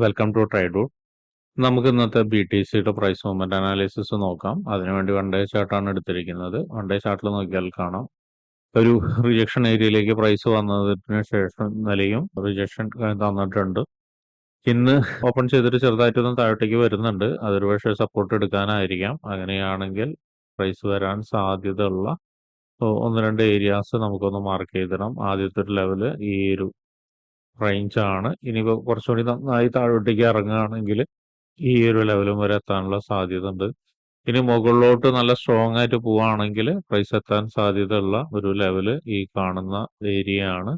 Welcome to ട്രൈഡൂട്ട് നമുക്ക് ഇന്നത്തെ ബി ടി സിയുടെ പ്രൈസ് മൂവ്മെന്റ് അനാലിസിസ് നോക്കാം. അതിനുവേണ്ടി വൺ ഡേ ചാർട്ടാണ് എടുത്തിരിക്കുന്നത്. വൺ ഡേ ചാർട്ടിൽ നോക്കിയാൽ കാണാം. ഒരു റിജക്ഷൻ ഏരിയയിലേക്ക് പ്രൈസ് വന്നതിന് ശേഷം നിലയും റിജക്ഷൻ തന്നിട്ടുണ്ട്. ഇന്ന് ഓപ്പൺ ചെയ്തിട്ട് ചെറുതായിട്ടൊന്നും താഴത്തേക്ക് വരുന്നുണ്ട്. അതൊരു പക്ഷേ സപ്പോർട്ട് എടുക്കാനായിരിക്കാം. അങ്ങനെയാണെങ്കിൽ പ്രൈസ് വരാൻ സാധ്യതയുള്ള ഒന്ന് രണ്ട് ഏരിയാസ് നമുക്കൊന്ന് മാർക്ക് ചെയ്തിടാം ആദ്യത്തെ ഒരു ലെവൽ ഈ ഒരു റേഞ്ചാണ് ഇനിയിപ്പോൾ കുറച്ചുകൂടി നന്നായി താഴോട്ടേക്ക് ഇറങ്ങുകയാണെങ്കിൽ ഈ ഒരു ലെവലും വരെ എത്താനുള്ള സാധ്യത ഉണ്ട് ഇനി മുകളിലോട്ട് നല്ല സ്ട്രോങ് ആയിട്ട് പോവുകയാണെങ്കിൽ പ്രൈസ് എത്താൻ സാധ്യതയുള്ള ഒരു ലെവൽ ഈ കാണുന്ന ഏരിയ ആണ്.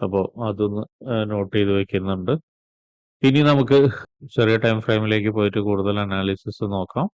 അപ്പോൾ അതൊന്ന് നോട്ട് ചെയ്ത് വെക്കുന്നുണ്ട്. ഇനി നമുക്ക് ചെറിയ ടൈം ഫ്രെയിമിലേക്ക് പോയിട്ട് കൂടുതൽ അനാലിസിസ് നോക്കാം.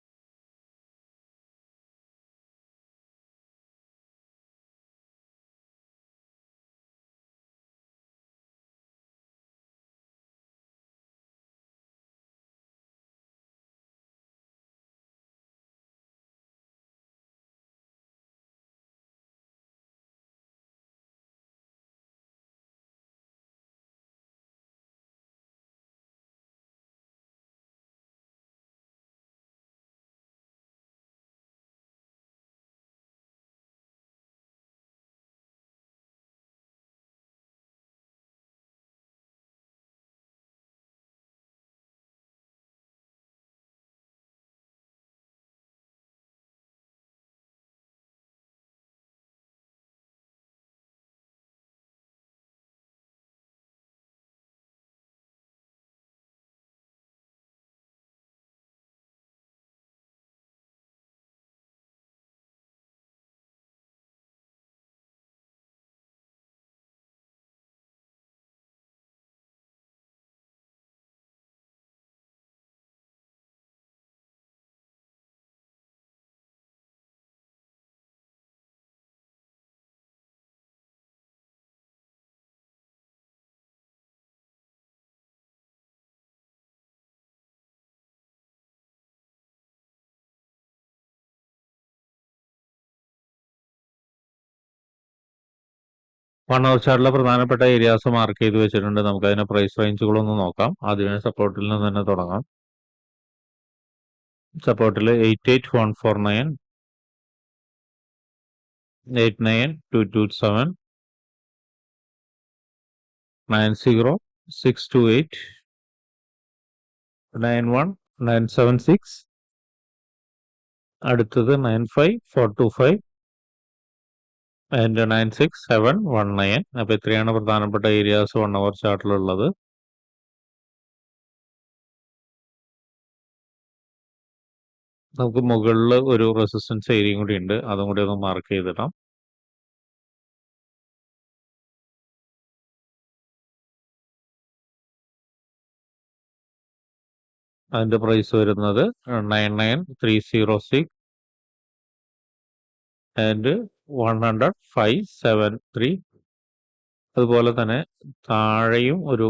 ചാർട്ടിലെ പ്രധാനപ്പെട്ട ഏരിയാസ് മാർക്ക് ചെയ്ത് വെച്ചിട്ടുണ്ട്. നമുക്ക് അതിന്റെ പ്രൈസ് റേഞ്ചുകളൊന്ന് നോക്കാം. ആദ്യമേ സപ്പോർട്ടിൽ നിന്ന് തന്നെ തുടങ്ങാം. സപ്പോർട്ടിൽ eight eight one four nine eight nine two two seven nine zero six two eight nine one nine seven six അടുത്തത് nine five four two five and nine six seven one nine അപ്പോൾ ഇത്രയാണ് പ്രധാനപ്പെട്ട areas one hour ചാർട്ടിലുള്ളത് നമുക്ക് മുകളിൽ ഒരു resistance ഏരിയയും കൂടി ഉണ്ട്. അതും കൂടി ഒന്ന് മാർക്ക് ചെയ്തിടാം. അതിന്റെ പ്രൈസ് വരുന്നത് nine nine three zero six and one hundred five seven three അതുപോലെ തന്നെ താഴെയും ഒരു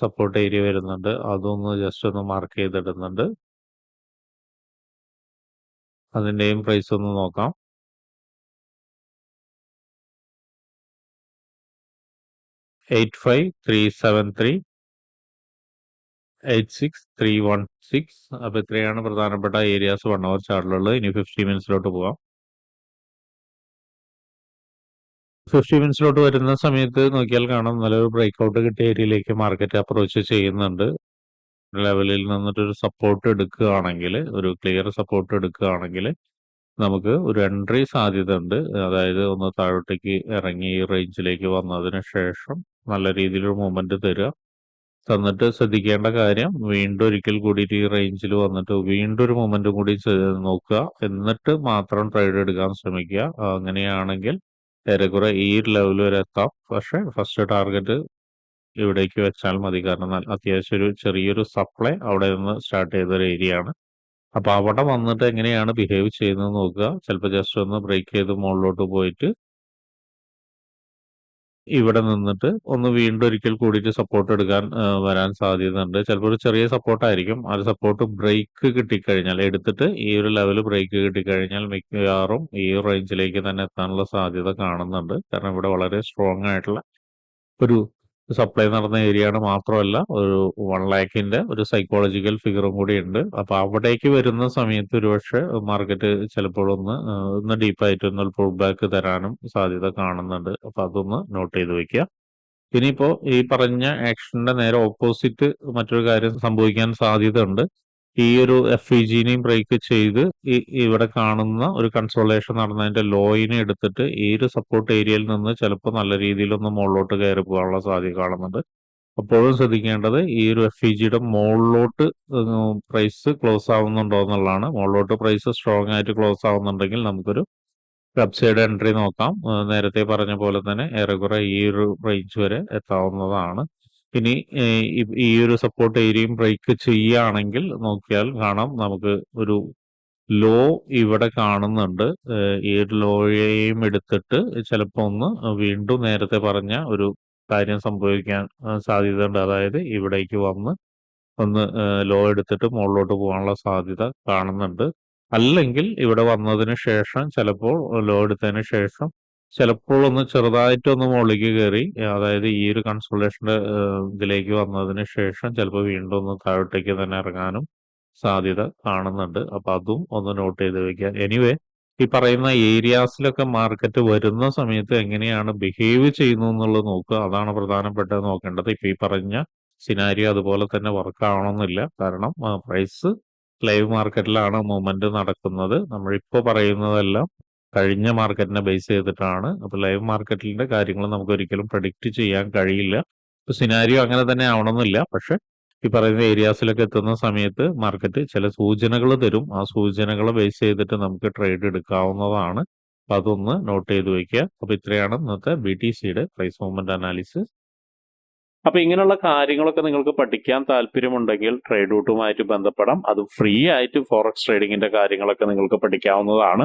സപ്പോർട്ട് ഏരിയ വരുന്നുണ്ട്. അതൊന്ന് ജസ്റ്റ് ഒന്ന് മാർക്ക് ചെയ്തിടുന്നുണ്ട്. അതിന്റെയും പ്രൈസ് ഒന്ന് നോക്കാം. Eight five three seven three eight six three one six അപ്പോൾ ഇത്രയാണ് പ്രധാനപ്പെട്ട ഏരിയാസ് വൺ അവർ ചാർട്ടിലുള്ളത് ഇനി ഫിഫ്റ്റി മിനിറ്റ്സിലോട്ട് പോകാം. ഫിഫ്റ്റി മിനിറ്റ്സിലോട്ട് വരുന്ന സമയത്ത് നോക്കിയാൽ കാണാം നല്ലൊരു ബ്രേക്ക് ഔട്ട് കിട്ടിയ ഏരിയയിലേക്ക് മാർക്കറ്റ് അപ്രോച്ച് ചെയ്യുന്നുണ്ട്. ലെവലിൽ നിന്നിട്ടൊരു സപ്പോർട്ട് എടുക്കുകയാണെങ്കിൽ ഒരു ക്ലിയർ സപ്പോർട്ട് എടുക്കുകയാണെങ്കിൽ നമുക്ക് ഒരു എൻട്രി സാധ്യത ഉണ്ട്. അതായത് ഒന്ന് താഴോട്ടേക്ക് ഇറങ്ങി ഈ റേഞ്ചിലേക്ക് വന്നതിന് ശേഷം നല്ല രീതിയിലൊരു മൂവ്മെന്റ് തരിക. തന്നിട്ട് ശ്രദ്ധിക്കേണ്ട കാര്യം വീണ്ടും ഒരിക്കൽ കൂടിയിട്ട് ഈ റേഞ്ചിൽ വന്നിട്ട് വീണ്ടും ഒരു മൊമെന്റും കൂടി നോക്കുക. എന്നിട്ട് മാത്രം ട്രേഡ് എടുക്കാൻ ശ്രമിക്കുക. അങ്ങനെയാണെങ്കിൽ ഏറെക്കുറെ ഈ ലെവൽ വരെ എത്താം. പക്ഷെ ഫസ്റ്റ് ടാർഗറ്റ് ഇവിടേക്ക് വെച്ചാൽ മതി. കാരണം അത്യാവശ്യം ഒരു ചെറിയൊരു സപ്ലൈ അവിടെ നിന്ന് സ്റ്റാർട്ട് ചെയ്ത ഒരു ഏരിയ ആണ്. അപ്പൊ അവിടെ വന്നിട്ട് എങ്ങനെയാണ് ബിഹേവ് ചെയ്യുന്നത് നോക്കുക. ചിലപ്പോൾ ജസ്റ്റ് ഒന്ന് ബ്രേക്ക് ചെയ്ത് മുകളിലോട്ട് പോയിട്ട് ഇവിടെ നിന്നിട്ട് ഒന്ന് വീണ്ടും ഒരിക്കൽ കൂടിയിട്ട് സപ്പോർട്ട് എടുക്കാൻ വരാൻ സാധ്യതയുണ്ട്. ചിലപ്പോൾ ഒരു ചെറിയ സപ്പോർട്ടായിരിക്കും ആ സപ്പോർട്ട് ബ്രേക്ക് കിട്ടിക്കഴിഞ്ഞാൽ എടുത്തിട്ട് ഈ ഒരു ലെവൽ ബ്രേക്ക് കിട്ടിക്കഴിഞ്ഞാൽ മിക്കവാറും ഈ റേഞ്ചിലേക്ക് തന്നെ എത്താനുള്ള സാധ്യത കാണുന്നുണ്ട്. കാരണം ഇവിടെ വളരെ സ്ട്രോങ് ആയിട്ടുള്ള ഒരു സപ്ലൈ നടന്ന ഏരിയയാണ് മാത്രമല്ല ഒരു വൺ ലാക്കിന്റെ ഒരു സൈക്കോളജിക്കൽ ഫിഗറും കൂടി ഉണ്ട്. അപ്പൊ അവിടേക്ക് വരുന്ന സമയത്ത് ഒരുപക്ഷെ മാർക്കറ്റ് ചിലപ്പോൾ ഒന്ന് ഒന്ന് ഡീപ്പായിട്ട് ഒന്ന് പുൾ ബാക്ക് തരാനും സാധ്യത കാണുന്നുണ്ട്. അപ്പൊ അതൊന്ന് നോട്ട് ചെയ്ത് വെക്കുക. ഇനിയിപ്പോ ഈ പറഞ്ഞ ആക്ഷന്റെ നേരെ ഓപ്പോസിറ്റ് മറ്റൊരു കാര്യം സംഭവിക്കാൻ സാധ്യത ഉണ്ട് ഈ ഒരു എഫ് ഇ ജിനെയും ബ്രേക്ക് ചെയ്ത് ഈ ഇവിടെ കാണുന്ന ഒരു കൺസോളേഷൻ നടന്നതിന്റെ ലോയിനെ എടുത്തിട്ട് ഈ ഒരു സപ്പോർട്ട് ഏരിയയിൽ നിന്ന് ചിലപ്പോൾ നല്ല രീതിയിലൊന്ന് മുകളിലോട്ട് കയറി പോകാനുള്ള സാധ്യത കാണുന്നുണ്ട് അപ്പോഴും ശ്രദ്ധിക്കേണ്ടത് ഈ ഒരു എഫ് ഇ ജിയുടെ മുകളിലോട്ട് പ്രൈസ് ക്ലോസ് ആവുന്നുണ്ടോ എന്നുള്ളതാണ്. മുകളിലോട്ട് പ്രൈസ് സ്ട്രോങ് ആയിട്ട് ക്ലോസ് ആവുന്നുണ്ടെങ്കിൽ നമുക്കൊരു വെബ്സൈഡ് എൻട്രി നോക്കാം. നേരത്തെ പറഞ്ഞ പോലെ തന്നെ ഏറെക്കുറെ ഈ ഒരു റേഞ്ച് വരെ എത്താവുന്നതാണ്. ഇനി ഈ- ഒരു സപ്പോർട്ട് ഏരിയയും ബ്രേക്ക് ചെയ്യുകയാണെങ്കിൽ നോക്കിയാൽ കാണാം നമുക്ക് ഒരു ലോ ഇവിടെ കാണുന്നുണ്ട്. ഈ ലോയെയും എടുത്തിട്ട് ചിലപ്പോൾ ഒന്ന് വീണ്ടും നേരത്തെ പറഞ്ഞ ഒരു കാര്യം സംഭവിക്കാൻ സാധ്യത സാധ്യതയുണ്ട്. അതായത് ഇവിടേക്ക് വന്ന് ഒന്ന് ലോ എടുത്തിട്ട് മുകളിലോട്ട് പോകാനുള്ള സാധ്യത കാണുന്നുണ്ട്. അല്ലെങ്കിൽ ഇവിടെ വന്നതിന് ശേഷം ചിലപ്പോൾ ലോ എടുത്തതിന് ശേഷം ചിലപ്പോൾ ഒന്ന് ചെറുതായിട്ടൊന്ന് മുകളിലേക്ക് കയറി അതായത് ഈ ഒരു കൺസൾട്ടേഷന്റെ ഇതിലേക്ക് വന്നതിന് ശേഷം ചിലപ്പോൾ വീണ്ടും ഒന്ന് താഴോട്ടേക്ക് തന്നെ ഇറങ്ങാനും സാധ്യത കാണുന്നുണ്ട്. അപ്പൊ അതും ഒന്ന് നോട്ട് ചെയ്ത് വെക്കുക. എനിവേ ഈ പറയുന്ന ഏരിയാസിലൊക്കെ മാർക്കറ്റ് വരുന്ന സമയത്ത് എങ്ങനെയാണ് ബിഹേവ് ചെയ്യുന്നു എന്നുള്ളത് നോക്കുക. അതാണ് പ്രധാനപ്പെട്ടത് നോക്കേണ്ടത്. ഇപ്പൊ ഈ പറഞ്ഞ സിനാരിയോ അതുപോലെ തന്നെ വർക്ക് ആവണമെന്നില്ല. കാരണം പ്രൈസ് ലൈവ് മാർക്കറ്റിലാണ് മൂവ്മെന്റ് നടക്കുന്നത്. നമ്മൾ ഇപ്പോൾ പറയുന്നതെല്ലാം കഴിഞ്ഞ മാർക്കറ്റിനെ ബേസ് ചെയ്തിട്ടാണ്. അപ്പൊ ലൈവ് മാർക്കറ്റിന്റെ കാര്യങ്ങൾ നമുക്ക് ഒരിക്കലും പ്രഡിക്റ്റ് ചെയ്യാൻ കഴിയില്ല. ഇപ്പൊ സിനാരിയോ അങ്ങനെ തന്നെ ആവണമെന്നില്ല. പക്ഷെ ഈ പറയുന്ന ഏരിയാസിലൊക്കെ എത്തുന്ന സമയത്ത് മാർക്കറ്റ് ചില സൂചനകൾ തരും. ആ സൂചനകളെ ബേസ് ചെയ്തിട്ട് നമുക്ക് ട്രേഡ് എടുക്കാവുന്നതാണ്. അപ്പൊ അതൊന്ന് നോട്ട് ചെയ്ത് വെക്കുക. അപ്പൊ ഇത്രയാണ് ഇന്നത്തെ ബി ടി സിയുടെ പ്രൈസ് മൂവ്മെന്റ് അനാലിസിസ് അപ്പൊ ഇങ്ങനെയുള്ള കാര്യങ്ങളൊക്കെ നിങ്ങൾക്ക് പഠിക്കാൻ താല്പര്യമുണ്ടെങ്കിൽ ട്രേഡ് റൂട്ടുമായിട്ട് ബന്ധപ്പെടാം. അത് ഫ്രീ ആയിട്ട് ഫോറക്സ് ട്രേഡിങ്ങിന്റെ കാര്യങ്ങളൊക്കെ നിങ്ങൾക്ക് പഠിക്കാവുന്നതാണ്.